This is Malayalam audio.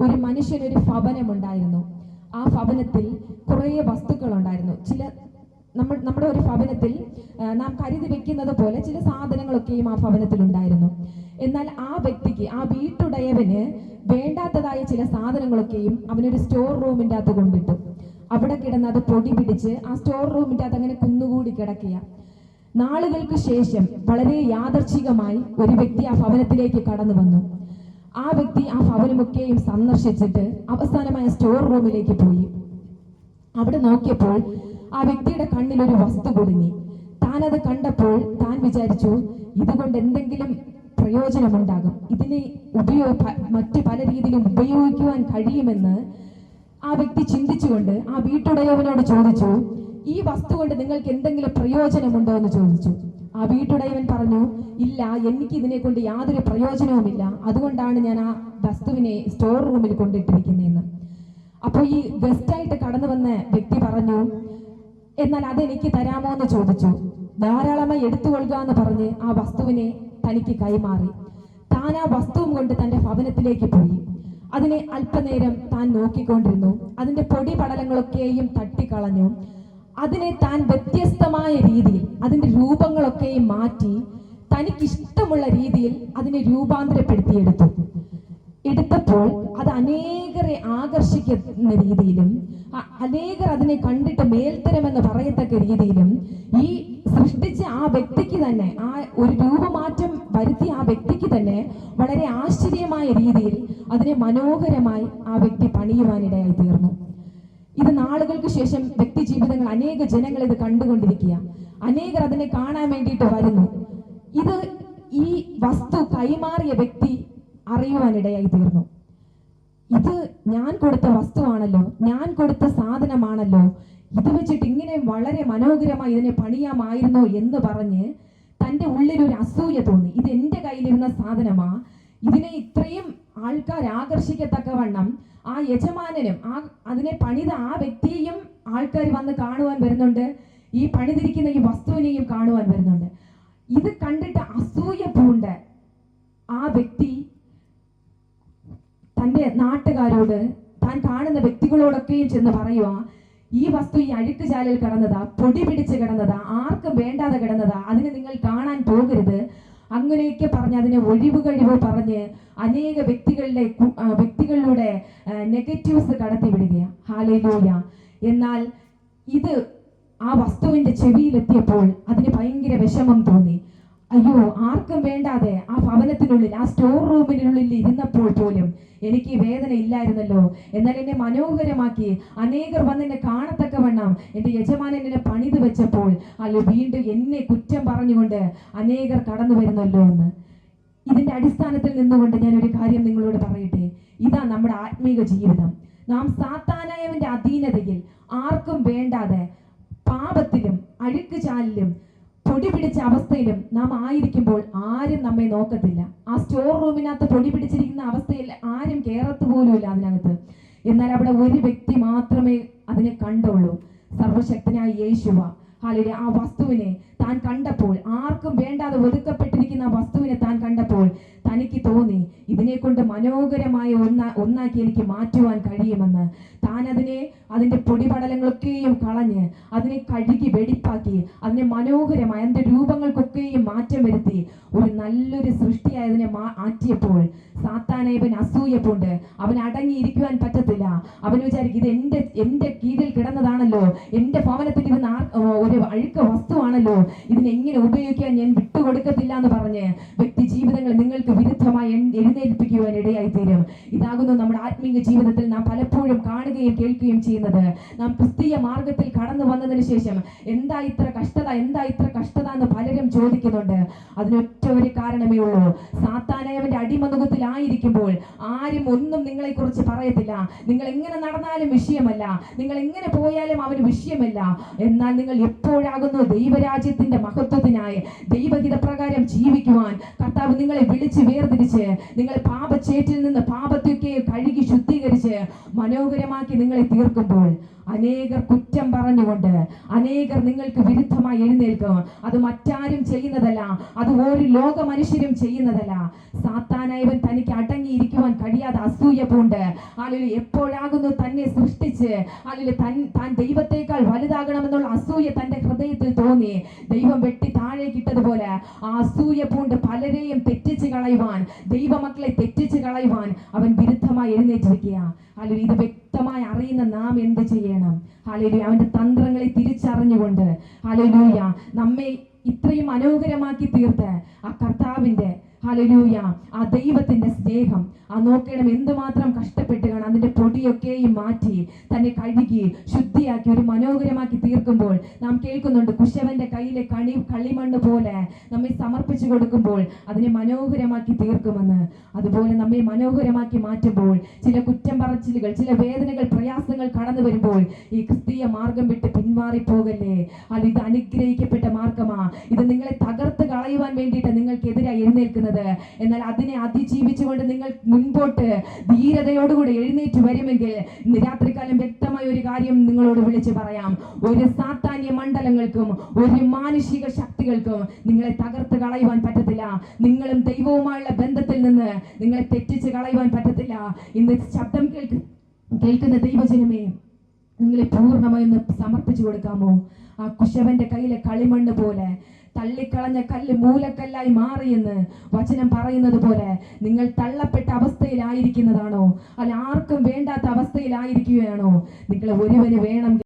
ഒരു മനുഷ്യനൊരു ഭവനമുണ്ടായിരുന്നു. ആ ഭവനത്തിൽ കുറേ വസ്തുക്കൾ ഉണ്ടായിരുന്നു ചില നമ്മൾ നമ്മുടെ ഒരു ഭവനത്തിൽ നാം കരുതി വെക്കുന്നത് പോലെ ചില സാധനങ്ങളൊക്കെയും ആ ഭവനത്തിൽ ഉണ്ടായിരുന്നു എന്നാൽ ആ വ്യക്തിക്ക് ആ വീട്ടുടയവന് വേണ്ടാത്തതായ ചില സാധനങ്ങളൊക്കെയും അവനൊരു സ്റ്റോർ റൂമിന്റെ അകത്ത് കൊണ്ടിട്ടു. അവിടെ കിടന്ന് അത് പൊടി പിടിച്ച് ആ സ്റ്റോർ റൂമിന്റെ അകത്ത് അങ്ങനെ കുന്നുകൂടി കിടക്കുക നാളുകൾക്ക് ശേഷം വളരെ യാദർച്ഛികമായി ഒരു വ്യക്തി ആ ഭവനത്തിലേക്ക് കടന്നു വന്നു. ആ വ്യക്തി ആ ഭവനമൊക്കെയും സന്ദർശിച്ചിട്ട് അവസാനമായ സ്റ്റോർ റൂമിലേക്ക് പോയി. അവിടെ നോക്കിയപ്പോൾ ആ വ്യക്തിയുടെ കണ്ണിൽ ഒരു വസ്തു കുടുങ്ങി. താനത് കണ്ടപ്പോൾ താൻ വിചാരിച്ചു ഇതുകൊണ്ട് എന്തെങ്കിലും പ്രയോജനമുണ്ടാകും. ഇതിനെ ഉപയോഗ മറ്റു പല രീതിയിലും ഉപയോഗിക്കുവാൻ കഴിയുമെന്ന് ആ വ്യക്തി ചിന്തിച്ചുകൊണ്ട് ആ വീട്ടുടയവനോട് ചോദിച്ചു ഈ വസ്തു കൊണ്ട് നിങ്ങൾക്ക് എന്തെങ്കിലും പ്രയോജനമുണ്ടോ? എന്ന് ചോദിച്ചു. ആ വീട്ടുടയവൻ പറഞ്ഞു ഇല്ല എനിക്ക് ഇതിനെ കൊണ്ട് യാതൊരു പ്രയോജനവുമില്ല. അതുകൊണ്ടാണ് ഞാൻ ആ വസ്തുവിനെ സ്റ്റോർ റൂമിൽ കൊണ്ടിട്ടിരിക്കുന്നതെന്ന്. അപ്പോൾ ഈ ഗസ്റ്റായിട്ട് കടന്നു വന്ന വ്യക്തി പറഞ്ഞു എന്നാൽ അതെനിക്ക് തരാമോ എന്ന് ചോദിച്ചു. ധാരാളമായി എടുത്തുകൊള്ളുക എന്ന് പറഞ്ഞ് ആ വസ്തുവിനെ തനിക്ക് കൈമാറി. താൻ ആ വസ്തുവും കൊണ്ട് തന്റെ ഭവനത്തിലേക്ക് പോയി. അതിനെ അല്പനേരം താൻ നോക്കിക്കൊണ്ടിരുന്നു. അതിന്റെ പൊടി പടലങ്ങളൊക്കെയും തട്ടിക്കളഞ്ഞു. അതിനെ താൻ വ്യത്യസ്തമായ രീതിയിൽ അതിന്റെ രൂപങ്ങളൊക്കെയും മാറ്റി തനിക്കിഷ്ടമുള്ള രീതിയിൽ അതിനെ രൂപാന്തരപ്പെടുത്തിയെടുത്തു. എടുത്തപ്പോൾ അത് അനേകരെ ആകർഷിക്കുന്ന രീതിയിലും അനേകർ അതിനെ കണ്ടിട്ട് മേൽത്തരമെന്ന് പറയത്തക്ക രീതിയിലും ഈ സൃഷ്ടിച്ച ആ വ്യക്തിക്ക് തന്നെ ആ ഒരു രൂപമാറ്റം വരുത്തിയ ആ വ്യക്തിക്ക് തന്നെ വളരെ ആശ്ചര്യമായ രീതിയിൽ അതിനെ മനോഹരമായി ആ വ്യക്തി പണിയുവാനിടയായി തീർന്നു. ഇത് നാളുകൾക്ക് ശേഷം വ്യക്തി ജീവിതങ്ങൾ അനേക ജനങ്ങൾ ഇത് കണ്ടുകൊണ്ടിരിക്കുക അനേകർ അതിനെ കാണാൻ വേണ്ടിയിട്ട് വരുന്നു. ഇത് ഈ വസ്തു കൈമാറിയ വ്യക്തി അറിയുവാനിടയായി തീർന്നു. ഇത് ഞാൻ കൊടുത്ത വസ്തുവാണല്ലോ ഞാൻ കൊടുത്ത സാധനമാണല്ലോ ഇത് വെച്ചിട്ട് ഇങ്ങനെ വളരെ മനോഹരമായി ഇതിനെ പണിയാമായിരുന്നോ എന്ന് പറഞ്ഞ് തന്റെ ഉള്ളിൽ ഒരു അസൂയ തോന്നി. ഇത് എന്റെ കയ്യിലിരുന്ന സാധനമാ ഇതിനെ ഇത്രയും ആൾക്കാർ ആകർഷിക്കത്തക്കവണ്ണം ആ യജമാനനും ആ അതിനെ പണിത ആ വ്യക്തിയെയും ആൾക്കാർ വന്ന് കാണുവാൻ വരുന്നുണ്ട്. ഈ പണിതിരിക്കുന്ന ഈ വസ്തുവിനെയും കാണുവാൻ വരുന്നുണ്ട്. ഇത് കണ്ടിട്ട് അസൂയ പൂണ്ട് ആ വ്യക്തി തന്റെ നാട്ടുകാരോട് താൻ കാണുന്ന വ്യക്തികളോടൊക്കെയും ചെന്ന് പറയുക ഈ വസ്തു ഈ അഴുക്ക് ചാലിൽ കിടന്നതാ പൊടി പിടിച്ച് കിടന്നതാ ആർക്കും വേണ്ടാതെ കിടന്നതാ അതിനെ നിങ്ങൾ കാണാൻ പോകരുത്. അങ്ങനെയൊക്കെ പറഞ്ഞ് അതിനെ ഒഴിവ് കഴിവ് പറഞ്ഞ് അനേക വ്യക്തികളിലെ വ്യക്തികളിലൂടെ നെഗറ്റീവ്സ് കടത്തിവിടുകയാണ്. ഹാലയിലൂയ എന്നാൽ ഇത് ആ വസ്തുവിന്റെ ചെവിയിലെത്തിയപ്പോൾ അതിന് ഭയങ്കര വിഷമം തോന്നി. അയ്യോ ആർക്കും വേണ്ടാതെ ആ ഭവനത്തിനുള്ളിൽ ആ സ്റ്റോർ റൂമിനുള്ളിൽ ഇരുന്നപ്പോൾ പോലും എനിക്ക് വേദന ഇല്ലായിരുന്നല്ലോ. എന്നാൽ എന്നെ മനോഹരമാക്കി അനേകർ വന്ന് എന്നെ കാണത്തക്കവണ്ണം എന്റെ യജമാനൻ എന്നെ പണിത് വെച്ചപ്പോൾ അല്ലെ വീണ്ടും എന്നെ കുറ്റം പറഞ്ഞുകൊണ്ട് അനേകർ കടന്നു വരുന്നല്ലോ എന്ന്. ഇതിന്റെ അടിസ്ഥാനത്തിൽ നിന്നുകൊണ്ട് ഞാൻ ഒരു കാര്യം നിങ്ങളോട് പറയട്ടെ. ഇതാ നമ്മുടെ ആത്മീക ജീവിതം. നാം സാത്താനായവന്റെ അധീനതയിൽ ആർക്കും വേണ്ടാതെ പാപത്തിലും അഴുക്ക് ചാലിലും പൊടി പിടിച്ച അവസ്ഥയിലും നാം ആയിരിക്കുമ്പോൾ ആരും നമ്മെ നോക്കത്തില്ല. ആ സ്റ്റോർ റൂമിനകത്ത് പൊടി പിടിച്ചിരിക്കുന്ന അവസ്ഥയിൽ ആരും കേറത്ത് പോലുമില്ല അതിനകത്ത്. എന്നാൽ അവിടെ ഒരു വ്യക്തി മാത്രമേ അതിനെ കണ്ടുള്ളൂ. സർവശക്തനായ യേശുവ. ഹാലിലെ ആ വസ്തുവിനെ താൻ കണ്ടപ്പോൾ ആർക്കും വേണ്ടാതെ ഒതുക്കപ്പെട്ടിരിക്കുന്ന വസ്തുവിനെ താൻ കണ്ടപ്പോൾ തനിക്ക് തോന്നി ഇതിനെ കൊണ്ട് മനോഹരമായ ഒന്ന ഒന്നാക്കി എനിക്ക് മാറ്റുവാൻ കഴിയുമെന്ന്. താൻ അതിനെ അതിന്റെ പൊടിപടലങ്ങളൊക്കെയും കളഞ്ഞ് അതിനെ കഴുകി വെടിപ്പാക്കി അതിനെ മനോഹരമായ അതിന്റെ രൂപങ്ങൾക്കൊക്കെയും മാറ്റം വരുത്തി ഒരു നല്ലൊരു സൃഷ്ടിയായതിനെ സാത്താനേവൻ അസൂയപ്പുണ്ട്. അവൻ അടങ്ങിയിരിക്കുവാൻ പറ്റത്തില്ല. അവൻ വിചാരിക്കും ഇത് എന്റെ എന്റെ കീഴിൽ കിടന്നതാണല്ലോ. എന്റെ ഭവനത്തിൽ ഇത് ഒരു അഴുക്ക വസ്തുവാണല്ലോ. ഇതിനെങ്ങനെ ഉപയോഗിക്കാൻ ഞാൻ വിട്ടുകൊടുക്കത്തില്ല എന്ന് പറഞ്ഞ് വ്യക്തി ജീവിതങ്ങൾ നിങ്ങൾക്ക് വിരുദ്ധമായി എഴുന്നേൽപ്പിക്കുവാൻ ഇടയായി തീരും ഇതാകുന്നു നമ്മുടെ ആത്മീയ ജീവിതത്തിൽ നാം പലപ്പോഴും കാണുകയും കേൾക്കുകയും ചെയ്യുന്നത്. നാം ക്രിസ്തീയ മാർഗത്തിൽ കടന്നു വന്നതിന് ശേഷം എന്താ ഇത്ര കഷ്ടത എന്താ ഇത്ര കഷ്ടത എന്ന് പലരും ചോദിക്കുന്നുണ്ട്. അതിനൊറ്റ ഒരു കാരണമേ ഉള്ളൂ. സാത്താനയവന്റെ അടിമനുഖത്തിലായിരിക്കുമ്പോൾ ആരും ഒന്നും നിങ്ങളെക്കുറിച്ച് പറയത്തില്ല. നിങ്ങൾ എങ്ങനെ നടന്നാലും വിഷയമല്ല. നിങ്ങൾ എങ്ങനെ പോയാലും അവന് വിഷയമല്ല. എന്നാൽ നിങ്ങൾ എപ്പോഴാകുന്നു ദൈവരാജ്യത്തിന്റെ മഹത്വത്തിനായി ദൈവഹിതപ്രകാരം ജീവിക്കുവാൻ കർത്താവ് നിങ്ങളെ വിളിച്ച് വേർതിരിച്ച് നിങ്ങൾ പാപച്ചേറ്റിൽ നിന്ന് പാപത്തൊക്കെ കഴുകി ശുദ്ധീകരിച്ച് മനോഹരമാക്കി നിങ്ങളെ തീർക്കുമ്പോൾ അനേകർ കുറ്റം പറഞ്ഞുകൊണ്ട് അനേകർ നിങ്ങൾക്ക് വിരുദ്ധമായി എഴുന്നേൽക്കും. അത് മറ്റാരും ചെയ്യുന്നതല്ല. അത് ഒരു ലോക മനുഷ്യരും ചെയ്യുന്നതല്ല. സാത്താനായവൻ തനിക്ക് അടങ്ങിയിരിക്കുവാൻ കഴിയാതെ അസൂയ പൂണ്ട്. അല്ലെങ്കിൽ എപ്പോഴാകുന്നു തന്നെ സൃഷ്ടിച്ച്? അല്ലെങ്കിൽ തൻ താൻ ദൈവത്തെക്കാൾ വലുതാകണമെന്നുള്ള അസൂയ തന്റെ ഹൃദയത്തിൽ തോന്നി. ദൈവം വെട്ടി താഴേക്കിട്ടതുപോലെ ആ അസൂയ പൂണ്ട് പലരെയും തെറ്റിച്ച് കളയുവാൻ ദൈവമക്കളെ തെറ്റിച്ച് കളയുവാൻ അവൻ വിരുദ്ധമായി എഴുന്നേറ്റിരിക്കുക അല്ലെങ്കിൽ ഇത് വ്യക്തമായി അറിയുന്ന നാം എന്ത് ചെയ്യണം? അല്ലെങ്കിൽ അവന്റെ തന്ത്രങ്ങളെ തിരിച്ചറിഞ്ഞുകൊണ്ട്. അലലൂയ നമ്മെ ഇത്രയും മനോഹരമാക്കി തീർത്ത ആ കർത്താവിന്റെ ഹലലൂയ ആ ദൈവത്തിന്റെ സ്നേഹം. ആ നോക്കണം എന്തുമാത്രം കഷ്ടപ്പെട്ട് കാണാം. അതിന്റെ പൊടിയൊക്കെയും മാറ്റി തന്നെ കഴുകി ശുദ്ധിയാക്കി ഒരു മനോഹരമാക്കി തീർക്കുമ്പോൾ നാം കേൾക്കുന്നുണ്ട് കുശവന്റെ കയ്യിലെ കണി കളിമണ്ണ് പോലെ നമ്മെ സമർപ്പിച്ചു കൊടുക്കുമ്പോൾ അതിനെ മനോഹരമാക്കി തീർക്കുമെന്ന്. അതുപോലെ നമ്മെ മനോഹരമാക്കി മാറ്റുമ്പോൾ ചില കുറ്റം പറച്ചിലുകൾ ചില വേദനകൾ പ്രയാസങ്ങൾ കടന്നു വരുമ്പോൾ ഈ ക്രിസ്തീയ മാർഗം വിട്ട് പിന്മാറിപ്പോകല്ലേ അത് ഇത് അനുഗ്രഹിക്കപ്പെട്ട മാർഗമാ. ഇത് നിങ്ങളെ തകർത്ത് കളയുവാൻ വേണ്ടിയിട്ട് നിങ്ങൾക്കെതിരായി എഴുന്നേൽക്കുന്നത്. എന്നാൽ അതിനെ അതിജീവിച്ചുകൊണ്ട് നിങ്ങൾ മുൻപോട്ട് ധീരതയോടുകൂടി എഴുന്നേറ്റ് വരുമെങ്കിൽ ഇന്ന് രാത്രികാലം വ്യക്തമായ ഒരു കാര്യം നിങ്ങളോട് വിളിച്ചു പറയാം. ഒരു സാത്താന്യ മണ്ഡലങ്ങൾക്കും ഒരു മാനുഷിക ശക്തികൾക്കും നിങ്ങളെ തകർത്ത് കളയുവാൻ പറ്റത്തില്ല. നിങ്ങളും ദൈവവുമായുള്ള ബന്ധത്തിൽ നിന്ന് നിങ്ങളെ തെറ്റിച്ച് കളയുവാൻ പറ്റത്തില്ല. ഇന്ന് ശബ്ദം കേൾക്ക് കേൾക്കുന്ന ദൈവജനമേ നിങ്ങളെ പൂർണമായി ഒന്ന് സമർപ്പിച്ചു കൊടുക്കാമോ? ആ കുശവന്റെ കയ്യിലെ കളിമണ്ണ് പോലെ തള്ളിക്കളഞ്ഞ കല്ല് മൂലക്കല്ലായി മാറിയെന്ന് വചനം പറയുന്നത് പോലെ നിങ്ങൾ തള്ളപ്പെട്ട അവസ്ഥയിലായിരിക്കുന്നതാണോ? അല്ല ആർക്കും വേണ്ടാത്ത അവസ്ഥയിലായിരിക്കുകയാണോ? നിങ്ങളെ ഒരുവന് വേണം